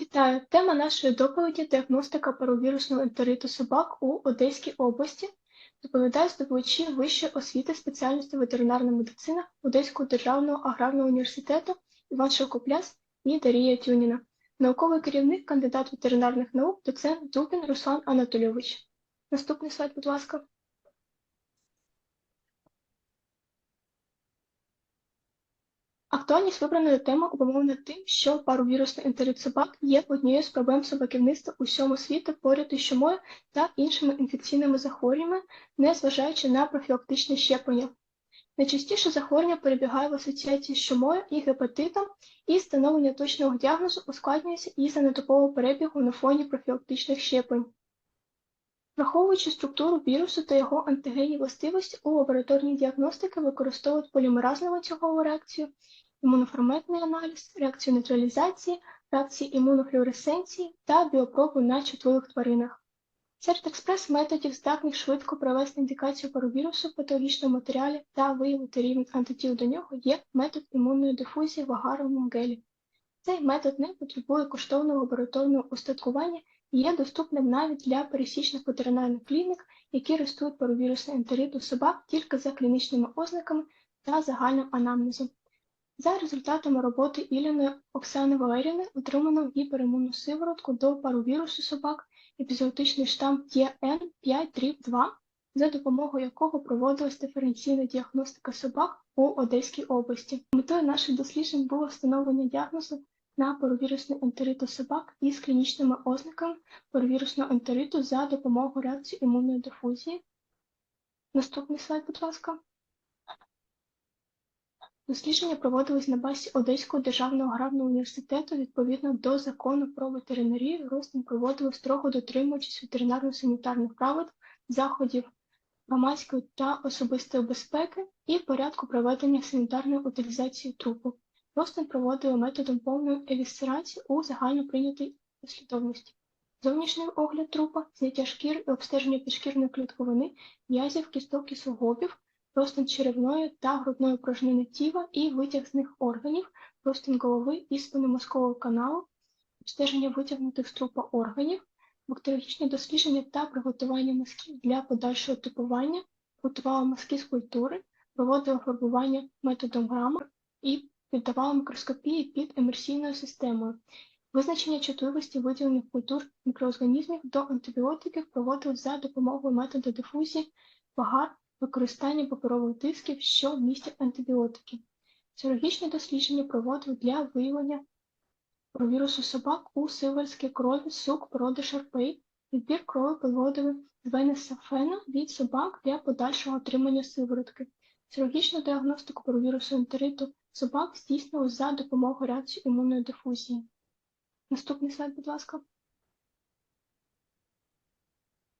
Вітаю! Тема нашої доповіді діагностика паровірусного ентериту собак у Одеській області. Доповідає здобувачі вищої освіти спеціальності ветеринарна медицина Одеського державного аграрного університету Іван Шевкопляс і Дарія Тюніна, науковий керівник, кандидат ветеринарних наук, доцент Дубін Руслан Анатолійович. Наступний слайд, будь ласка. Актуальність вибраної теми обумовлена тим, що паровірусний ентерит собак є однією з проблем собаківництва у всьому світі поряд із чумою та іншими інфекційними захворюваннями, незважаючи на профілактичне щеплення. Найчастіше захворювання перебігає в асоціації з чумою і гепатитом, і встановлення точного діагнозу ускладнюється із-за недопового перебігу на фоні профілактичних щеплень. Враховуючи структуру вірусу та його антигенні властивості, у лабораторній діагностики використовують полімеразну ланцюгову реакцію, імуноферментний аналіз, реакцію нейтралізації, реакції імунофлюоресценції та біопробу на чутливих тваринах. Серед експрес-методів, здатних швидко провести індикацію паровірусу в патологічному матеріалі та виявити рівень антитіл до нього, є метод імунної дифузії в агаровому гелі. Цей метод не потребує коштовного лабораторного устаткування і є доступним навіть для пересічних ветеринарних клінік, які рестують паровірусний ентерит у собак тільки за клінічними ознаками та загальним анамнезом. За результатами роботи Іліної Оксани Валеріни отримано гіперімунну сиворотку до паровірусу собак епізоотичний штам TN5-2, за допомогою якого проводилась диференційна діагностика собак у Одеській області. Метою наших досліджень було встановлення діагнозу на паровірусний ентерит у собак із клінічними ознаками паровірусного ентериту за допомогою реакції імунної дифузії. Наступний слайд, будь ласка. Дослідження проводились на базі Одеського державного аграрного університету відповідно до закону про ветеринарію. Розтин проводили строго дотримуючись ветеринарно-санітарних правил, заходів громадської та особистої безпеки і порядку проведення санітарної утилізації трупу. Розтин проводили методом повної евісцерації у загально прийнятій послідовності. Зовнішній огляд трупа, зняття шкір і обстеження підшкірної клітковини, м'язів, кісток і суглобів, розтин черевної та грудної порожнини тіла і витяг з них органів, розтин голови і спинномозкового каналу, обстеження витягнутих з трупа органів, бактеріологічні дослідження та приготування мазків для подальшого типування, готувала мазки з культури, проводила фарбування методом грама і піддавала мікроскопії під емерсійною системою. Визначення чутливості виділених культур мікроорганізмів до антибіотиків проводили за допомогою методу дифузії, вагар, використання паперових дисків, що містять антибіотики. Серологічні дослідження проводили для виявлення вірусу собак у сиверській крові сук породи шарпей, відбір крові проводили з венесафена від собак для подальшого отримання сиворотки. Серологічну діагностику паровірусу ентериту собак здійснили за допомогою реакції імунної дифузії. Наступний слайд, будь ласка.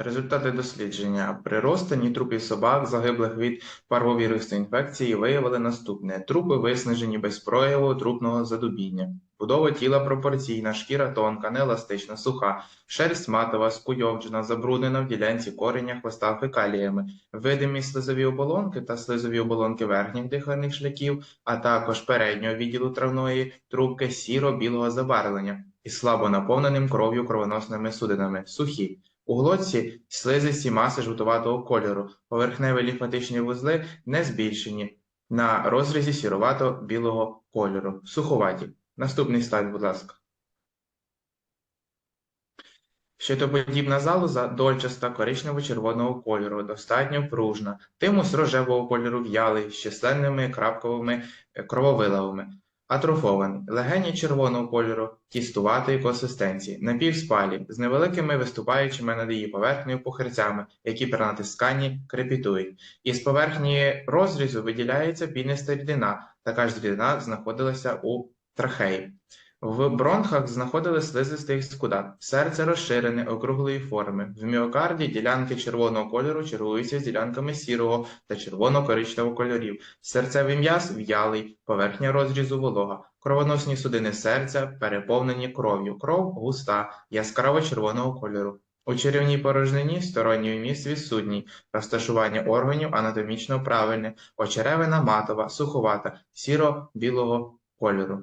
Результати дослідження. При розтині трупів собак, загиблих від парвовірусної інфекції, виявили наступне: трупи виснажені без прояву трупного задубіння. Будова тіла пропорційна, шкіра тонка, нееластична, суха, шерсть матова, скуйовджена, забруднена в ділянці кореня хвоста фекаліями, видимі слизові оболонки та слизові оболонки верхніх дихальних шляхів, а також переднього відділу травної трубки сіро-білого забарвлення із слабо наповненим кров'ю кровоносними судинами, сухі. У глотці слизисті маси жовтуватого кольору, поверхневі лімфатичні вузли не збільшені, на розрізі сіровато-білого кольору, суховаті. Наступний слайд, будь ласка. Щитоподібна залоза дольчаста коричнево-червоного кольору, достатньо пружна, тимус рожевого кольору в'ялий з численними крапковими крововиливами. Атрофований, легені червоного кольору, тістуватої консистенції, напівспалі, з невеликими виступаючими над її поверхнею похерцями, які при натисканні крепітують. Із поверхні розрізу виділяється піниста рідина, така ж рідина знаходилася у трахеї. В бронхах знаходили слизистий скудат, серце розширене, округлої форми. В міокарді ділянки червоного кольору чергуються з ділянками сірого та червоно-коричневого кольорів. Серцевий м'яз в'ялий, поверхня розрізу волога, кровоносні судини серця переповнені кров'ю, кров густа, яскраво червоного кольору. У черевній порожнині сторонній вміст відсутній, розташування органів анатомічно правильне, очеревина матова, суховата, сіро-білого кольору.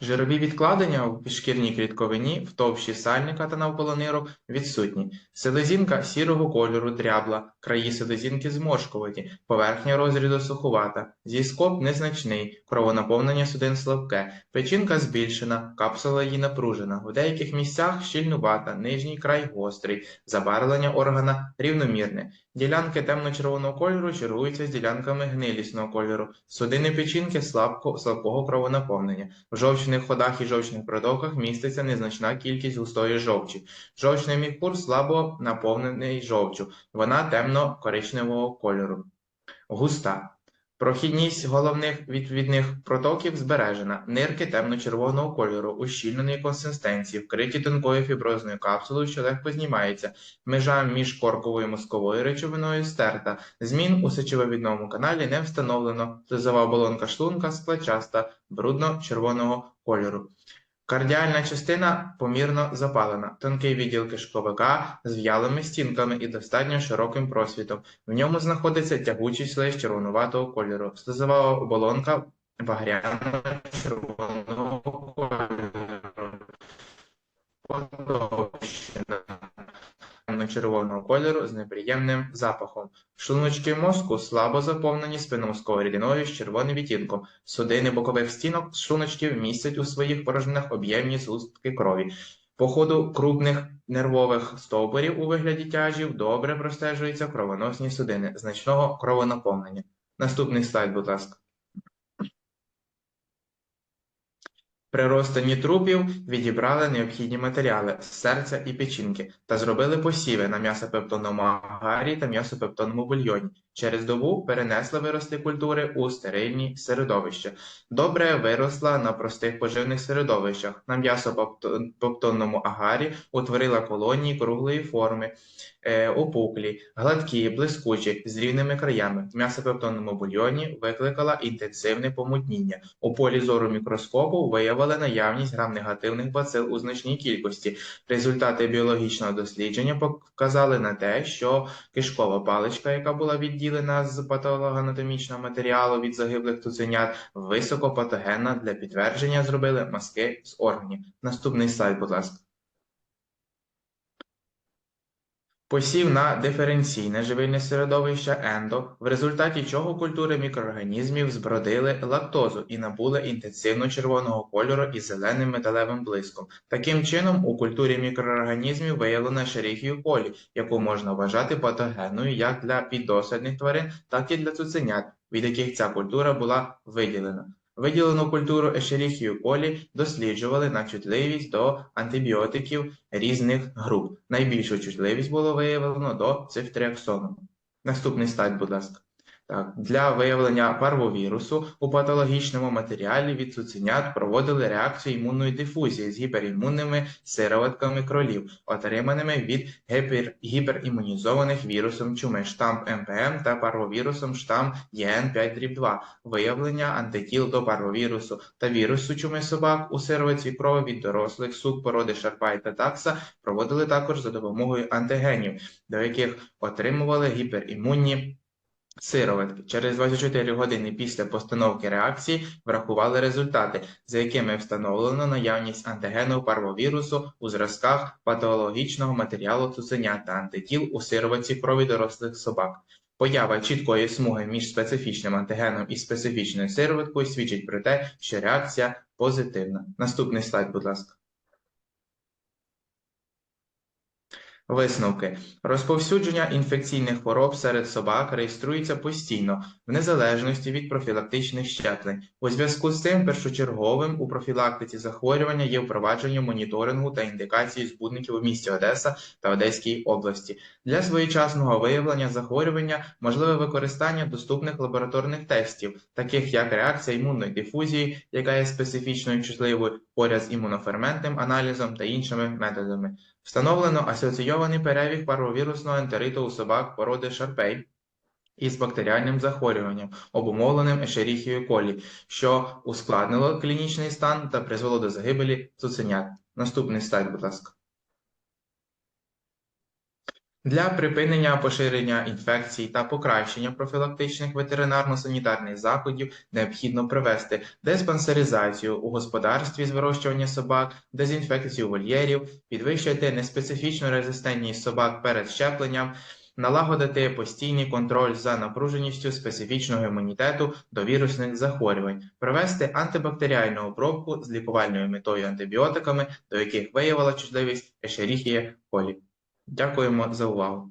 Жирові відкладення в підшкірній клітковині, в товщі сальника та навколо відсутні. Селезінка сірого кольору, дрябла, краї селезінки зморшкуваті, поверхня розрізу суховата, зіскоп незначний, кровонаповнення судин слабке, печінка збільшена, капсула її напружена, в деяких місцях щільнувата, нижній край гострий, забарвлення органа рівномірне. Ділянки темно-червоного кольору чергуються з ділянками гнилісного кольору, судини печінки слабко, слабкого кровонаповнення. В жовчних ходах і жовчних протоках міститься незначна кількість густої жовчі. Жовчний міхур слабо наповнений жовчю, вона темно-коричневого кольору. Густа. Прохідність головних відвідних протоків збережена. Нирки темно-червоного кольору, ущільненої консистенції, вкриті тонкою фіброзною капсулою, що легко знімається. Межа між корковою мозковою речовиною стерта. Змін у сечовивідному каналі не встановлено. Слизова оболонка шлунка склачаста, брудно-червоного кольору. Кардіальна частина помірно запалена, тонкий відділ кишковика з в'ялими стінками і достатньо широким просвітом. В ньому знаходиться тягучий слизь червонуватого кольору. Слизова оболонка багряно-червоного кольору. Потовщена червоного кольору з неприємним запахом. Шлуночки мозку слабо заповнені спинномозковою рідиною з червоним відтінком. Судини бокових стінок шлуночків містять у своїх порожнинах об'ємні згустки крові. По ходу крупних нервових стовбурів у вигляді тяжів добре простежуються кровоносні судини значного кровонаповнення. Наступний слайд, будь ласка. При розтині трупів відібрали необхідні матеріали серця і печінки та зробили посіви на м'ясопептонному агарі та м'ясопептонному бульйоні. Через добу перенесли вирослі культури у стерильні середовища. Добре виросла на простих поживних середовищах. На м'ясопептонному агарі утворила колонії круглої форми, е, опуклі, гладкі, блискучі, з рівними краями. В м'ясопептонному бульйоні викликала інтенсивне помутніння. У полі зору мікроскопу виявили наявність грам-негативних бацил у значній кількості. Результати біологічного дослідження показали на те, що кишкова паличка, яка була відділена з патологоанатомічного матеріалу від загиблих цуценят, високопатогенна для підтвердження зробили мазки з органів. Наступний слайд, будь ласка. Посів на диференційне живильне середовище ендо, в результаті чого культури мікроорганізмів збродили лактозу і набули інтенсивно червоного кольору із зеленим металевим блиском. Таким чином, у культурі мікроорганізмів виявлено шерихію колі, яку можна вважати патогенною як для піддослідних тварин, так і для цуценят, від яких ця культура була виділена. Виділену культуру ешеріхію колі досліджували на чутливість до антибіотиків різних груп. Найбільшу чутливість було виявлено до цифтріаксону. Наступний слайд, будь ласка. Так, для виявлення парвовірусу у патологічному матеріалі від цуценят проводили реакцію імунної дифузії з гіперімунними сироватками кролів, отриманими від гіпер... гіперімунізованих вірусом чуми штамп МПМ та парвовірусом штамп ЄН5-2, виявлення антитіл до парвовірусу та вірусу чуми собак у сироватці крові від дорослих сук породи Шарпай та такса проводили також за допомогою антигенів, до яких отримували гіперімунні Сироватки через 24 години після постановки реакції врахували результати, за якими встановлено наявність антигену парвовірусу у зразках патологічного матеріалу цуценят та антитіл у сироватці крові дорослих собак. Поява чіткої смуги між специфічним антигеном і специфічною сироваткою свідчить про те, що реакція позитивна. Наступний слайд, будь ласка. Висновки. Розповсюдження інфекційних хвороб серед собак реєструється постійно, в незалежності від профілактичних щеплень. У зв'язку з цим першочерговим у профілактиці захворювання є впровадження моніторингу та індикації збудників у місті Одеса та Одеській області. Для своєчасного виявлення захворювання можливе використання доступних лабораторних тестів, таких як реакція імунної дифузії, яка є специфічною чутливою поряд з імуноферментним аналізом та іншими методами. Встановлено асоційований перебіг паровірусного ентериту у собак породи Шарпей із бактеріальним захворюванням, обумовленим ешеріхією колі, що ускладнило клінічний стан та призвело до загибелі цуценят. Наступний слайд, будь ласка. Для припинення поширення інфекцій та покращення профілактичних ветеринарно-санітарних заходів необхідно провести диспансеризацію у господарстві з вирощування собак, дезінфекцію вольєрів, підвищити неспецифічну резистентність собак перед щепленням, налагодити постійний контроль за напруженістю специфічного імунітету до вірусних захворювань, провести антибактеріальну обробку з лікувальною метою антибіотиками, до яких виявила чутливість Escherichia coli. Дякуємо за увагу.